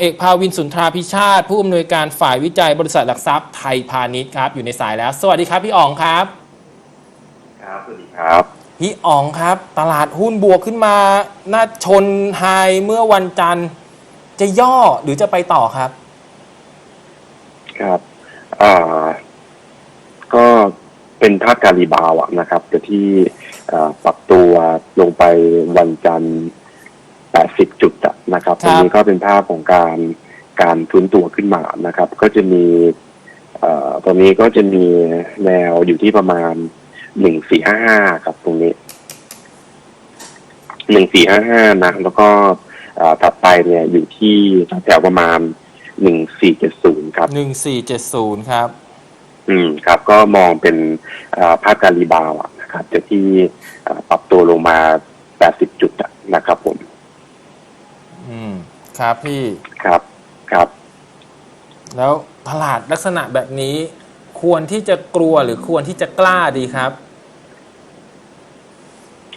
เอกภาวินสุนทราพิชาติ ผู้อำนวยการฝ่ายวิจัยบริษัทหลักทรัพย์ไทยพาณิชย์ครับ อยู่ในสายแล้ว สวัสดีครับพี่อ๋องครับ ครับ สวัสดีครับ พี่อ๋องครับ ตลาดหุ้นบวกขึ้นมาน่าชนไฮเมื่อวันจันทร์ จะย่อหรือจะไปต่อครับ ครับอ่าก็เป็นภาพการรีบาวด์อะนะครับแต่ที่อ่าปรับตัวลงไปวันจันทร์ 80 จุดอะนะครับคตรับรงนี้ก็เป็นภาพของการการทุนตัวขึ้นมานะครับ ก็จะมีเอ่อตรงนี้ก็จะมีแนวอยู่ที่ประมาณ 1455 ครับตรงนี้ 1455 นะ แล้วก็อ่าถัดไปเนี่ยอยู่ที่แถวๆประมาณ 1470 ครับ 1470 ครับ อืมครับ ก็มองเป็นอ่าภาพการรีบาวด์อะนะครับแต่ที่อ่าปรับตัวลงมา 80 จุดอะนะครับผม อืมครับพี่ครับครับ แล้วตลาดลักษณะแบบนี้ ควรที่จะกลัวหรือควรที่จะกล้าดีครับ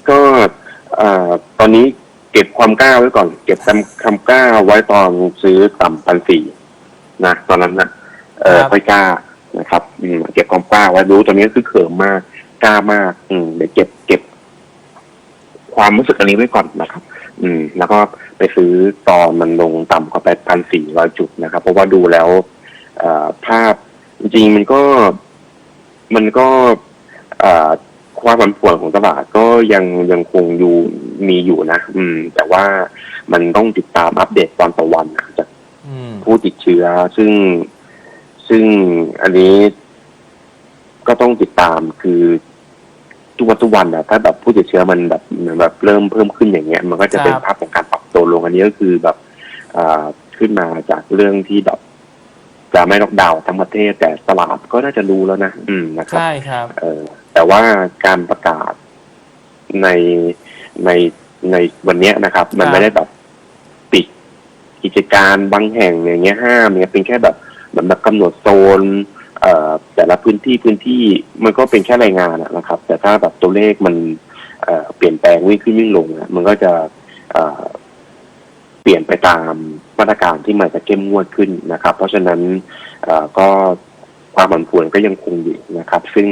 ก็อ่าตอนนี้เก็บความกล้าไว้ก่อน เก็บความความกล้าไว้ตอนซื้อต่ำพันสี่นะตอนนั้นนะเออครับค่อยกล้านะครับอืมเก็บความกล้าไว้รู้ตอนนี้คือเขิมมากกล้ามาก อืมเดี๋ยวเก็บเก็บ ความรู้สึกอันนี้ไว้ก่อนนะครับ อืม แล้วก็ไปซื้อตอนมันลงต่ำกว่าไปพันสี่ร้อยจุดนะครับ เพราะว่าดูแล้วเอ่อภาพจริงๆมันก็มันก็เอ่อความผันผวนของตลาดก็ยังยังคงอยู่มีอยู่นะ อืม แต่ว่ามันต้องติดตามอัปเดตวันต่อวันนะจากอืมผู้ติดเชื้อ ซึ่งซึ่งอันนี้ก็ต้องติดตามคือ ทุกวันทุกวันนะถ้าแบบผู้ติดเชื้อมันแบบเหมือนแบบเริ่มเพิ่มขึ้นอย่างเงี้ย มันก็จะเป็นครับภาพของการปรับตัวลงอันนี้ก็คือแบบอ่าขึ้นมาจากเรื่องที่แบบจะไม่ล็อกดาวน์ทั้งประเทศ แต่ตลาดก็น่าจะรู้แล้วนะอืมนะครับใช่ครับ เออ แต่ว่าการประกาศในในในวันเนี้ยนะครับ มันครับไม่ได้แบบปิดกิจการบางแห่งอย่างเงี้ยห้ามเนี่ยเป็นแค่แบบเหมือนแบบกำหนดโซนเอ่อ แต่ละพื้นที่พื้นที่มันก็เป็นแค่รายงานนะครับ แต่ถ้าแบบตัวเลขมันเปลี่ยนแปลงวิ่งขึ้นวิ่งลงมันก็จะเปลี่ยนไปตามมาตรการที่มันจะเข้มงวดขึ้นนะครับ เพราะฉะนั้นก็ความผันผวนก็ยังคงอยู่นะครับ ซึ่ง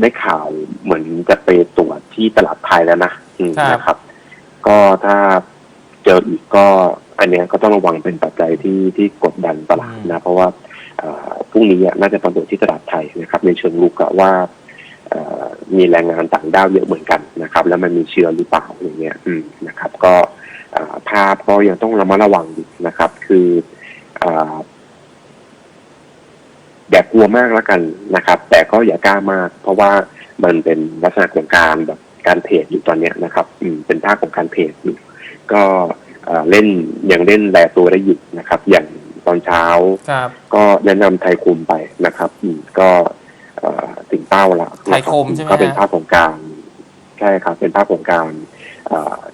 ได้ข่าวเหมือนจะไปตรวจที่ตลาดไทยแล้วนะนะครับ ก็ถ้าเจออีกก็ อันนี้ก็ต้องระวังเป็นปัจจัยที่ที่กดดันตลาดนะ เพราะว่า พรุ่งนี้น่าจะปรากฏที่ตลาดไทยนะครับ ในเชิงลุกอะว่ามีแรงงานต่างด้าวเยอะเหมือนกันนะครับ แล้วมันมีเชื้อหรือเปล่าอย่างเงี้ยอืมนะครับ ก็ภาพก็ยังต้องระมัดระวังอยู่นะครับ คืออย่ากลัวมากแล้วกันนะครับ แต่ก็อย่ากล้ามาก เพราะว่ามันเป็นลักษณะของการแบบการเทรดอยู่ตอนเนี้ยนะครับ อืมเป็นภาของการเทรดอยู่ก็เอ่อเล่นยังเล่นแลตัวได้อยู่นะครับ อย่าง อนเช้า ครับ ก็แนะนำไทยคุมไปนะครับ อืมก็เอ่อถึงเป้าละไทยคมใช่ไหมก็เป็นฮะภาพของการใช่ครับ เป็นภาพของการ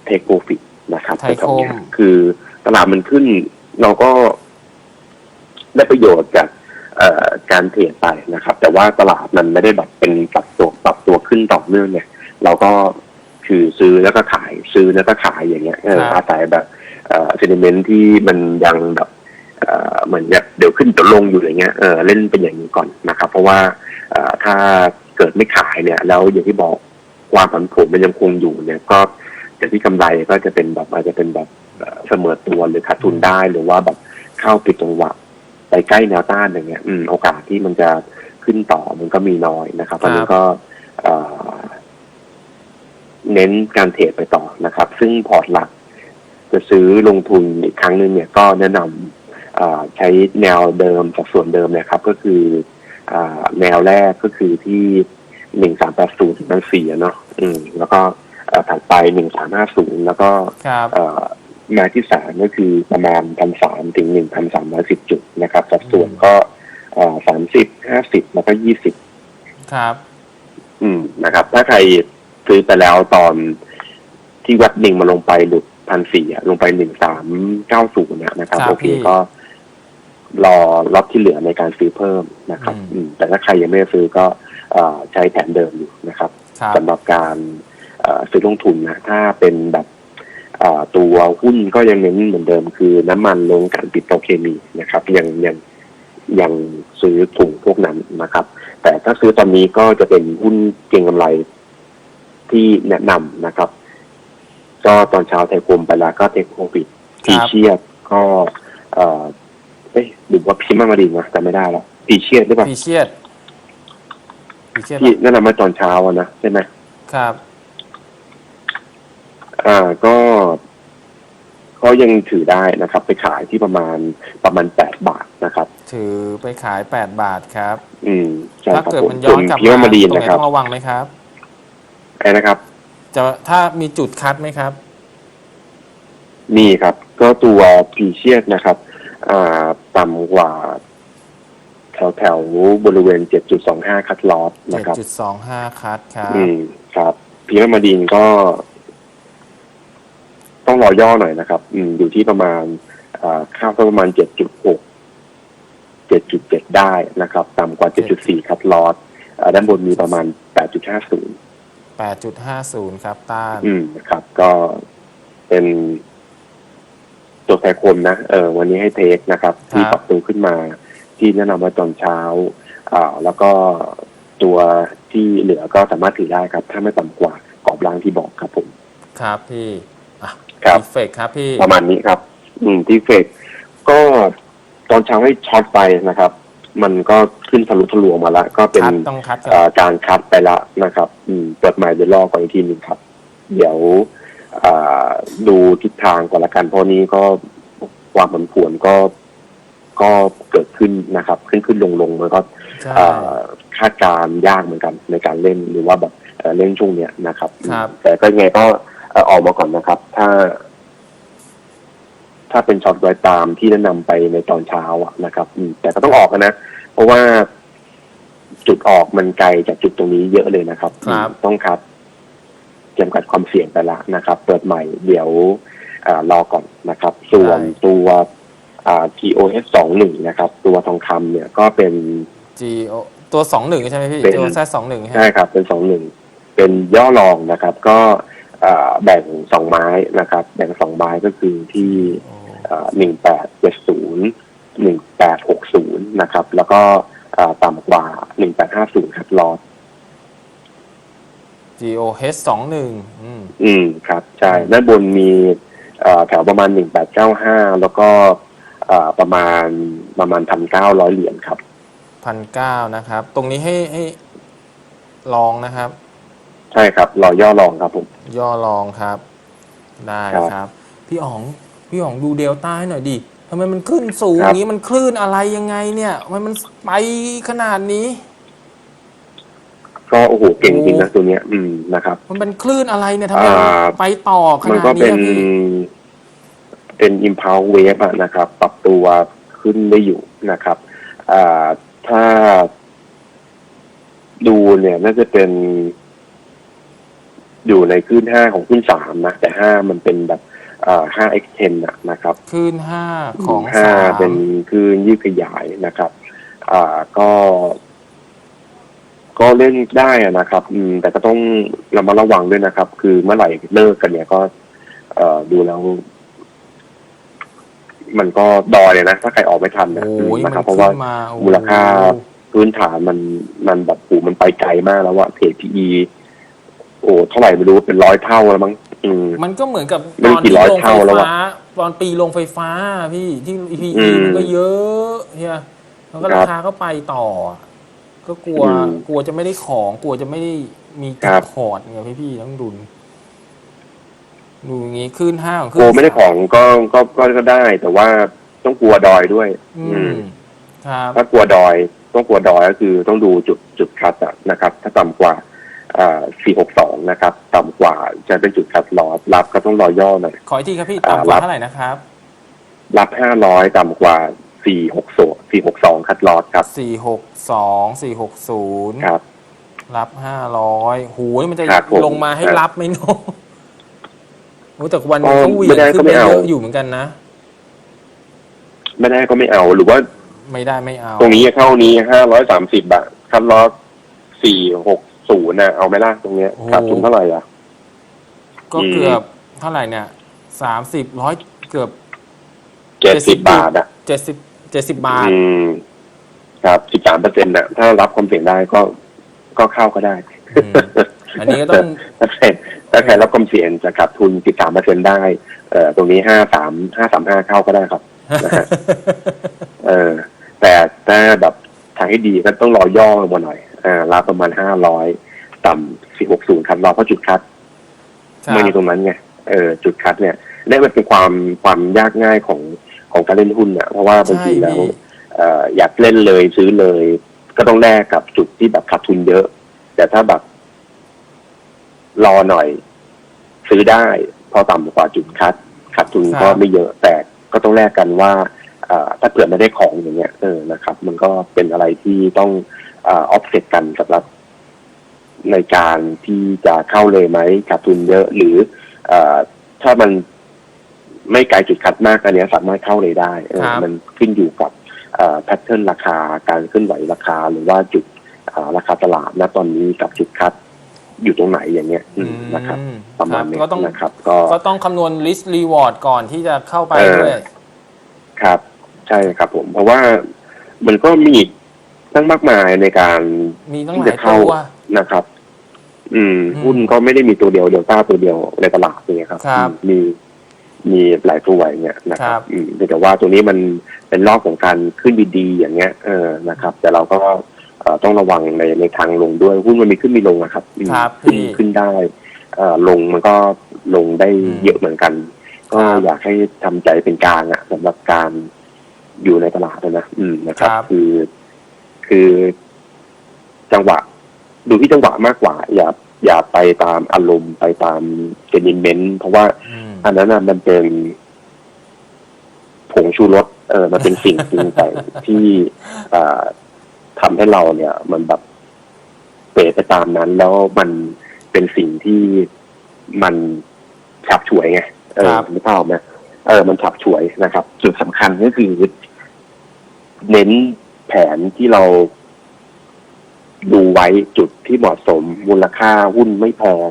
เทคโปรฟิตนะครับไทยคมตรงเนี้ยคือตลาดมันขึ้น เราก็ได้ประโยชน์จากเอ่อการเทรดไปนะครับ แต่ว่าตลาดมันไม่ได้แบบเป็นปรับตัวปรับตัวขึ้นต่อเนื่องเนี่ย เราก็คือซื้อแล้วก็ขายซื้อแล้วก็ขายอย่างเงี้ยเออครับ อาศัยแบบเอ่อเซนิเมนต์ที่มันยังแบบเอ่อเห มือนแบบเดี๋ยวขึ้นเดี๋ยวลงอยู่อย่างเงี้ยเออเล่นเป็นอย่างนี้ก่อนนะครับ เพราะว่าเอ่อถ้าเกิดไม่ขายเนี่ย แล้วอย่างที่บอกความผันผวนมันยังคงอยู่เนี่ย ก็อย่างที่กำไรก็จะเป็นแบบอาจจะเป็นแบบเอ่อเสมอตัวหรือขาดทุนได้หรือว่าแบบเข้าปิดจังหวะไปใกล้แนวต้านอย่างเงี้ย อืม โอกาสที่มันจะขึ้นต่อมันก็มีน้อยนะครับเพราะฉะนั้นก็เอ่อเน้นการเทรดไปต่อนะครับ ซึ่งพอร์ตหลักจะซื้อลงทุนอีกครั้งหนึ่งเนี่ยก็แนะนำเอ่อ ใช้แนวเดิมสัดส่วนเดิมนะครับ ก็คือเอ่อแนวแรกก็คือที่หนึ่งสามแปดศูนย์ถึงพันสี่เนาะอืม แล้วก็เอ่อถัดไปหนึ่งสามห้าศูนย์แล้วก็ครับเอ่อแนวที่สามก็คือประมาณพันสามถึงหนึ่งพันสามร้อยสิบจุดนะครับสัดส่วนก็สามสิบห้าสิบแล้วก็ยี่สิบครับ อืมนะครับ ถ้าใครซื้อไปแล้วตอนที่วัดหนึ่งมาลงไปหลุดพันสี่ลงไปหนึ่งสามเก้าศูนย์นะครับครับโอเคพี่ก็ รอรับที่เหลือในการซื้อเพิ่มนะครับอืมอืมแต่ถ้าใครยังไม่ได้ซื้อก็เอ่อใช้แผนเดิมอยู่นะครับครับสำหรับการเอ่อซื้อลงทุนนะถ้าเป็นแบบอ่าตัวหุ้นก็ยังเน้นเหมือนเดิม คือน้ำมันลงการปิโตรเคมีนะครับ ยังยังยังซื้อกลุ่มพวกนั้นนะครับ แต่ถ้าซื้อตอนนี้ก็จะเป็นหุ้นเก่งกำไรที่แนะนำนะครับ ก็ตอนเช้าไทยคมไปแล้วก็เทคโควิดคพีรับเชียดก็ เอ่อเอ๊ะหรือว่าพิมพ์มาดีนะแต่ไม่ได้แล้วพีเชียดหรือเปล่าพีเชียดพีเชียดที่แนะนำมาตอนเช้าอะนะใช่ไหมครับ อ่าก็ก็ยังถือได้นะครับ ไปขายที่ประมาณประมาณแปดบาทนะครับ ถือไปขาย8บาทครับ อืมใช่ถ้าครับเกิดผมมันย้ส่อวนนกลับพิมมาพ์มาดีตรงไหนนะครับต้องระวังไหมครับไอ้นะครับ จะถ้ามีจุดคัดไหมครับ มีครับ ก็ตัวพีเชียดนะครับอ่า ต่ำกว่าแถวแถวๆบริเวณ 7.25 คัดลอสนะครับ 7.25 คัดครับอืมครับพีเมมาดีนก็ ต้องรอย่อหน่อยนะครับ อืมอยู่ที่ประมาณอ่าค่าก็ประมาณ 7.6 7.7 ได้นะครับ ต่ำกว่า 7.4 คัดลอสอ่าด้านบนมีประมาณ 8.50 8.50 ครับต้าน อืมครับ ก็เป็น ตัวแทนคนนะเออวันนี้ให้เทคนะครับ ที่ปรับตัวขึ้นมา ที่แนะนำว่าตอนเช้าอ่าแล้วก็ตัวที่เหลือก็สามารถถือได้ครับ ถ้าไม่ต่ำกว่ากรอบล่างที่บอกครับผม ครับพี่อะครับอีเฟกครับพี่ประมาณนี้ครับ อืมที่เฟกก็ตอนเช้าให้ช็อตไปนะครับ มันก็ขึ้นทะลุทะลวงมาแล้วก็เป็นคัดต้องคัดก่อเอ่อนการคัดไปละนะครับ อืมเปิดใหม่เดี๋ยวรอก่อนอีกทีหนึ่งครับ เดี๋ยวอ่า ดูทิศทางก่อนละกันเพราะนี้ก็ความผันผวนก็ก็เกิดขึ้นนะครับ ขึ้นขึ้นลงลงมันก็ใช่เอ่อคาดการณ์ยากเหมือนกันในการเล่นหรือว่าแบบเอ่อเล่นช่วงเนี้ยนะครับ ครับ แต่ก็ยังไงก็เอ่อออกมาก่อนนะครับ ถ้า ถ้าเป็นช็อตรอยตามที่แนะนำไปในตอนเช้าอะนะครับอืมแต่ก็ต้องออกกันนะเพราะว่าจุดออกมันไกลจากจุดตรงนี้เยอะเลยนะครับครับ ต้องคัด จำกัดความเสี่ยงไปละนะครับ เปิดใหม่เดี๋ยวอารอก่อนนะครับ ส่วนตัวอ่า TOS สองหนึ่งนะครับ ตัวทองคำเนี่ยก็เป็นจีโอตัว21ใช่ไหมพี่เป็นตัวแซส21ใช่ครับ เป็นสองหนึ่งเป็นย่อรองนะครับ ก็อ่าแบ่งสองไม้นะครับ แบ่งสองไม้ก็คือที่หนึ่งแปดเจ็ดศูนย์หนึ่งแปดหกศูนย์นะครับ แล้วก็อ่าต่ำกว่าหนึ่งแปดห้าศูนย์ครับรอ GOH 21อืมอืมครับ ใช่ ด้านบนมีเอ่อแถวประมาณหนึ่งแปดเก้าห้าแล้วก็เอ่อประมาณประมาณพันเก้าร้อยเหรียญครับพันเก้านะครับ ตรงนี้ให้ให้ลองนะครับ ใช่ครับรอย่อรองครับผมย่อลองครับ ได้ครับครับ พี่อ๋องพี่อ๋องดูเดลต้าให้หน่อยดิทำไมมันขึ้นสูงคอรับย่างนี้มันคลื่นอะไรยังไงเนี่ยทำไมมันไปขนาดนี้ ก็โอ้โหเก่งจริงนะตัวเนี้ย อืมนะครับ มันเป็นคลื่นอะไรเนี่ยทำไมมันอ่า ไปต่อขมันนาดก็นี้เป็น อะพี่เป็นอิมพ l ลเวฟนะครับ ปรับตัวขึ้นได้อยู่นะครับอ่าถ้าดูเนี่ย น่าจะเป็น อยู่ในคลื่นห้าของคลื่นสามนะ แต่ห้ามันเป็นแบบอ่าห้า x 10นะนะครับ คลื่นห้าของห้าสามเป็นคลื่นยืดขยายนะครับ อ่าก็ ก็เล่นได้อะนะครับ อืม แต่ก็ต้องระมัดระวังด้วยนะครับ คือเมื่อไหร่เลิกกันเนี่ยก็ เอ่อดูแล้วมันก็ดอยเลยนะ ถ้าใครออกไม่ทันนะโอ้ยนะมันครับ เพราะขึ้ว่านมาโอ้โหมูลค่าพื้นฐานมันมันแบบปูมันไปไกลมากแล้วว่าเทรดพีโอ้เท่าไหร่ไม่รู้เป็นร้อยเท่าแล้วมั้งอืมมันก็เหมือนกับไม่ตรู้อนกี่ที่ร้อยลงไฟเท่าแล้วฟ้าอะตอนปีลงไฟฟ้าพี่ที่ EPE อืมมันก็เยอะเฮียแล้วก็ครัราบคาก็ไปต่อ ก็กลัว อืมกลัวจะไม่ได้ของ กลัวจะไม่ได้มีครัจุดบ พอร์ตไงพี่พี่ๆต้องดุลดูอย่างงี้ขึ้นห้าของโกไม่ได้ของก็ก็ก็ก็ได้ แต่ว่าต้องกลัวดอยด้วย อือืม มครับถ้ากลัวดอยต้องกลัวดอยก็คือต้องดูจุดจุดคัดอะนะครับ ถ้าต่ำกว่าอ่า462นะครับ ต่ำกว่าจะเป็นจุดคัดลอสรับก็ต้องรอย่อหน่อย ขออีกทีครับพี่อ่า ต่ำกว่ารับเท่าไหร่นะครับ รับ500ต่ำกว่า 462 462คัดลอสครับสี่หกสองสี่หกศูนย์ครับ รับห้าร้อยหูยมันจะครับผมลงมาให้ครับรับไหมเนาะโอ้แต่วันนี้อ๋อก็เหวี่ยไม่งได้ขึ้ก็นไม่ไปเอา เยอะอยู่เหมือนกันนะ ไม่ได้ก็ไม่เอา หรือว่าไม่ได้ไม่เอาตรงนี้เข้านี้530บาทคัดลอส460นะเอาไหมล่ะตรงเนี้ยขาดทุนเท่าไหร่อะ ก็เกือบเท่าไหร่เนี่ยสามสิบร้อยเกือบ เจ็ดสิบบาทอะเจ็ดสิบ เจ็ดสิบบาท อืม ครับสิบสามเปอร์เซ็นต์่ะถ้ารับความเสี่ยงได้ก็ก็เข้าก็ได้อืมอันนี้ก็ต้อง ถ้าใครถ้าใครรับความเสี่ยงจะขาดทุนสิบสามเปอร์เซ็นได้ เอ่อตรงนี้ห้าสามห้าสามห้าเข้าก็ได้ครับ นะฮะ เออ แต่ถ้าแบบทางให้ดีก็ต้องรอย่อลงมาหน่อย อ่ารับประมาณห้าร้อยต่ำสี่หกศูนย์คัดรอเพราะจุดคัด ครับไม่มีตรงนั้นไง เออจุดคัดเนี่ยนี่มันเป็นความความยากง่ายของ ของการเล่นหุ้นเนี่ยเพราะว่าบางทีแล้วเอ่ออยากเล่นเลยซื้อเลย ก็ต้องแลกกับจุดที่แบบขาดทุนเยอะ แต่ถ้าแบบรอหน่อย ซื้อได้ พอต่ำกว่าจุดคัดขาดทุนครับก็ไม่เยอะแต่ก็ต้องแลกกันว่าเอ่อถ้าเผื่อไม่ได้ของอย่างเงี้ยเออนะครับ มันก็เป็นอะไรที่ต้องเออฟเซตกันสำหรับในการที่จะเข้าเลยไหมขาดทุนเยอะ หรือเอ่อถ้ามัน ไม่ไกลจุดคัดมากอันเนี้ยสามารถเข้าเลยได้เออครับมันขึ้นอยู่กับแพทเทิร์นราคาการเคลื่อนไหวราคาหรือว่าจุดเอ่อราคาตลาดณตอนนี้กับจุดคัดอยู่ตรงไหนอย่างเงี้ยอืมนะครับอืมประมาณคบนี้ก็ต้องนะครับ ก็ก็ต้องคำนวณ risk reward ก่อนที่จะเข้าไปเออด้วยครับ ใช่ครับผม เพราะว่ามันก็มีอีกตั้งมากมายในการมีตั้งที่หลาจะยเข้าตัวนะครับอืมอืมหุ้นก็ไม่ได้มีตัวเดียวเดลต้าตัวเดียวในตลาดเนี่ยครับครับอืม มีมีหลายตัวอย่างเงี้ยนะคครัรับบอืมแต่ว่าตัวนี้มันเป็นรอบของการขึ้นดีๆอย่างเงี้ยเออนะครับ แต่เราก็เอ่อต้องระวังในในทางลงด้วยหุ้นมันมีขึ้นมีลงนะครับอืมครับขึ้นพี่ขึ้นได้เอ่อลงมันก็ลงได้อืมเยอะเหมือนกัน ก็ครับอยากให้ทำใจเป็นกลางอะสำหรับการอยู่ในตลาดนะอืมนะครับครับ คือ คือ จังหวะ ดูที่จังหวะมากกว่า อย่าอย่าไปตามอารมณ์ไปตามเซนิเมนต์เพราะว่า อืมอันนั้นน่ะมันเป็นผงชูรสเออมันเป็นสิ่งจริงใจที่เอ่อทำให้เราเนี่ย มันแบบเปรไปตามนั้น แล้วมันเป็นสิ่งที่มันฉับฉวยไงเออครับไม่เท่าพไหมเออ มันฉับฉวยนะครับ จุดสำคัญก็คือ เน้นแผนที่เราดูไว้จุดที่เหมาะสมมูลค่าหุ้นไม่แพง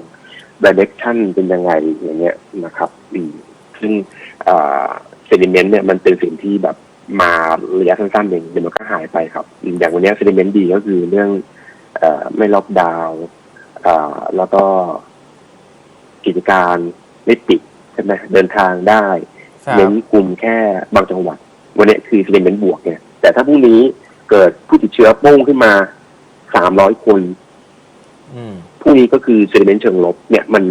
direction เป็นยังไงอย่างเงี้ยนะครับอืมซึ่งเซนิเมนต์เนี่ยมันเป็นสิ่งที่แบบมาระยะสั้นๆเองเดี๋ยวมันก็หายไปครับอืมอย่างวันเนี้เซนิเมนต์ดีก็คือเรื่องเออไม่ล็อกดาวน์เอ่อแล้วก็กิจการไม่ปิดใช่ไหมเดินทางได้ครับเน้นกลุ่มแค่บางจังหวัด วันเนี้ยคือเซนิเมนต์บวกเนี่ย แต่ถ้าพรุ่งนี้เกิดผู้ติดเชื้อโป้งขึ้นมาสามร้อยคนอืม พวกนี้ก็คือเซนิเมนต์เชิงลบเนี่ยมัน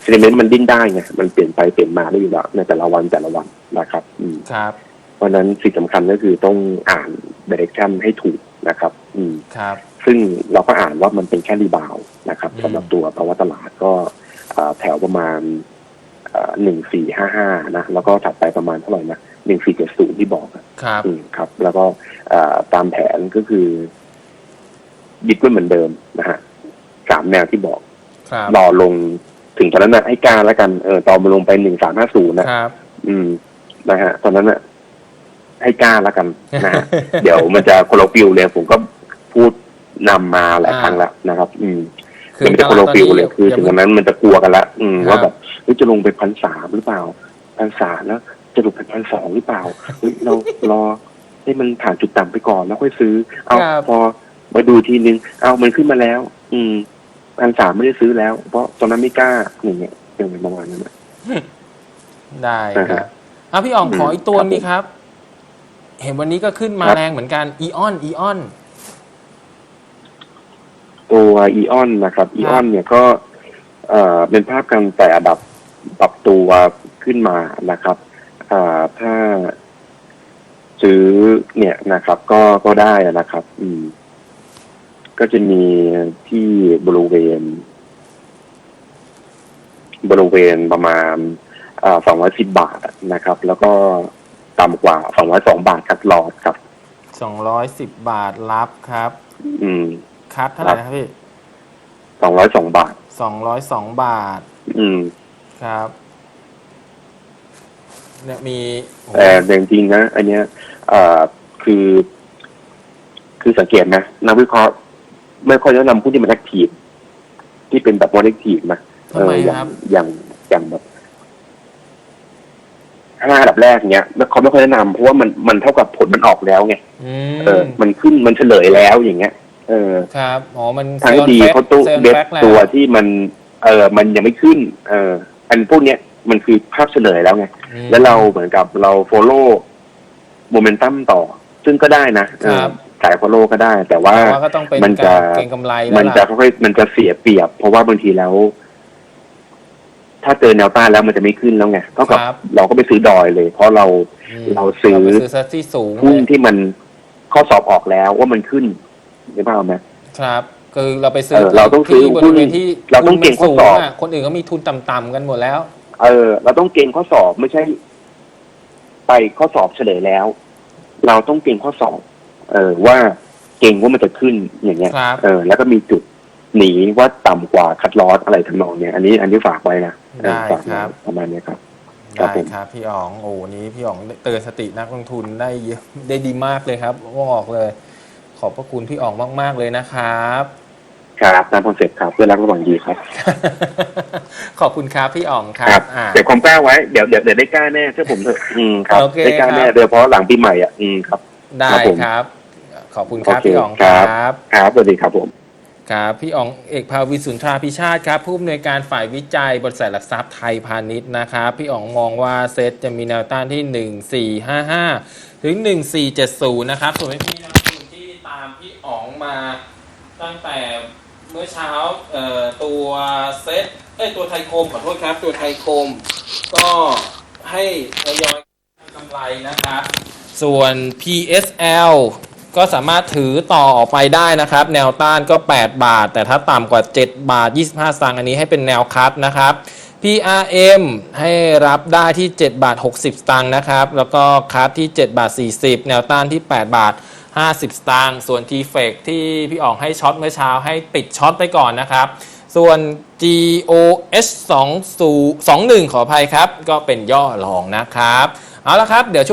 เซนิเมนต์มันดิ้นได้ไงมันเปลี่ยนไปเปลี่ยนมาได้อยู่แล้วในแต่ละวันแต่ละวันนะครับอืมครับ เพราะฉะนั้นสิ่งสำคัญก็คือต้องอ่านดิเรกชันให้ถูกนะครับ อืม ครับ ซึ่งเราก็อ่านว่ามันเป็นแค่รีบาวด์นะครับอืม สำหรับตัวภาวะตลาดก็เอ่อแถวประมาณหนึ่งสี่ห้าห้านะ แล้วก็ถัดไปประมาณเท่าไหร่นะหนึ่งสี่เจ็ดศูนย์ที่บอกอะครับ อืมครับ แล้วก็เอ่อตามแผนก็คือยึดไว้เหมือนเดิมนะฮะสามแนวที่บอกครับรอลงถึงตอนนั้นนะให้กล้าแล้วกันเออตอนมันลงไปหนึ่งสามห้าศูนย์นะครับ อืมนะฮะตอนนั้นน่ะให้กล้าแล้วกันนะฮะเดี๋ยวมันจะโคโลฟิลเลยผมก็พูดนำมาหลายอ่าครั้งแล้วนะครับ อืมคือเดี๋ยวมันจะโคโลฟิลเลยคือตถึงลาดตวันนั้นมันจะกลัวกันละอืมครับว่าแบบเฮ้ยจะลงไปพันสามหรือเปล่าพันสามแล้วจะหลุดไปพันสองหรือเปล่าเฮ้ยเรารอให้มันผ่านจุดต่ำไปก่อนแล้วค่อยซื้อ เอาครับพอมาดูทีนึง เอามันขึ้นมาแล้ว อืม พันสามไม่ได้ซื้อแล้ว เพราะตอนนั้นไม่กล้าอย่างเงี้ยเป็นประมาณนั้นนะได้คนะรัฮะบอะพี่อ่องอืมขออีกตัวครับนี้ครับ เห็นวันนี้ก็ขึ้นมาครับแรงเหมือนกันอีออนอีออนตัวอีออนนะครับอีออนเนี่ยก็เอ่อเป็นภาพการแต่อันดับปรับตัวขึ้นมานะครับเอ่อถ้าซื้อเนี่ยนะครับ ก็ก็ได้นะครับ อืม ก็จะมีที่บริเวณ บริเวณประมาณสองร้อยสิบบาทนะครับ แล้วก็ต่ำกว่าสองร้อยสองบาทคัดลอดครับสองร้อยสิบบาทรับครับ อืม คัดเท่าไหร่นะครับพี่สองร้อยสองบาทสองร้อยสองบาท อืมครับ เนี่ยมีโอ้โหแต่แต่จริงๆนะอันเนี้ยเอ่อคือ คือสังเกตนะนักวิเคราะห์ ไม่ค่อยแนะนำผู้ที่มันแอคทีฟที่เป็นแบบวอลเลกทีฟนะเอทำไมออย่าครังบ อย่างอย่างแบบห้าอันดับแรกเนี้ยเขาไม่ค่อยแนะนำเพราะว่ามันมันเท่ากับผลมันออกแล้วไงอืเออมมันขึ้นมันเฉลยแล้วอย่างเงี้ย เออ ครับอ๋อมันทางที่ดีซลล์เขาตู้ซลล์เด็บแฟกต์แล้วตัวที่มัน เออมันยังไม่ขึ้น เออ อันพวกเนี้ยมันคือภาพเฉลยแล้วไงอืมแล้วเราเหมือนกับเรา follow โมเมนตัมต่อ ซึ่งก็ได้นะเออครับ สาย follow ก็ได้ แต่ว่าแต่ว่าก็ต้องเป็นมันจะการเก็งกำไรแล้วมันจะล่ะค่อยๆมันจะเสียเปรียบ เพราะว่าบางทีแล้ว ถ้าเจอแนวต้านแล้วมันจะไม่ขึ้นแล้วไงเท่ากับ ครับเราก็ไปซื้อดอยเลย เพราะเรา มเราซื้อ ไปซื้อซะที่สูงหุ้นเลยที่มันข้อสอบออกแล้วว่ามันขึ้นได้เปล่าไหม ครับ คือเราไปซื้อเออเราต้องซื้อที่บหุ้รินเวณที่เราต้องเก่งข้อสอบทุนมันสูะคนอื่นก็มีทุนต่ำๆกันหมดแล้ว เออ เราต้องเก่งข้อสอบไม่ใช่ ไปข้อสอบเฉลยแล้ว เราต้องเก่งข้อสอบ เออว่าเก่งว่ามันจะขึ้นอย่างเงี้ยครับ เออแล้วก็มีจุดหนีว่าต่ำกว่าคัดลอสอะไรทำนองเนี้ยอันนี้อันนี้ฝากไว้นะเออได้ฝากครับไว้ประมาณเนี้ยครับ ครับได้ผม ครับพี่อ๋องโอ้วันนี้พี่อ๋องเตือนสตินักลงทุนได้เยอะได้ดีมากเลยครับบอกเลย ขอบพระคุณพี่อ๋องมาก ๆ เลยนะครับ ครับตามคอนเซ็ปต์ครับเพื่อนรักระหว่างดีครับ ขอบคุณครับพี่อ๋องครัครับบอ่าเดี๋ยวความกล้าไว้เดี๋ยวเดี๋ยวเดี๋ยวได้กล้าแน่เชื่อผมเถอะอืมครับโอเคได้กล้าแน่ครับ โดยเฉพาะหลังปีใหม่อะอืมครับ ได้ครับผม ครับ ขอบคุณครับโอเคพี่อ๋องคครัรับบครับสวัสดีครับผม ครับพี่อ๋องเอกภาวิสุนทราพิชาติครับผู้อำนวยการฝ่ายวิจัยบริษัทหลักทรัพย์ไทยพาณิชย์นะครับพี่อ๋องมองว่าเซตจะมีแนวต้านที่ 1455 ถึง 1470 นะครับ ส่วนพี่นักลงทุนที่ตามพี่อ๋องมาตั้งแต่เมื่อเช้าเอ่อตัวเซตเอ้ยตัวไทยโคมขอโทษครับ ตัวไทยโคมก็ให้ทยอยกำไรนะครับ ส่วน PSL ก็สามารถถือต่อออกไปได้นะครับ แนวต้านก็ 8 บาท แต่ถ้าต่ำกว่า 7 บาท 25สตางค์อันนี้ให้เป็นแนวคัดนะครับ PRM ให้รับได้ที่ 7 บาท 60 สตางค์นะครับ แล้วก็คัดที่ 7 บาท 40 แนวต้านที่ 8 บาท 50 สตางค์ส่วน t f e c ที่พี่อ๋องให้ช็อตเมื่อเช้าให้ปิดช็อตไปก่อนนะครับ ส่วน GOH 2 21ขออภัยครับ ก็เป็นย่อรองนะครับ เอาละครับเดี๋ยวช่ว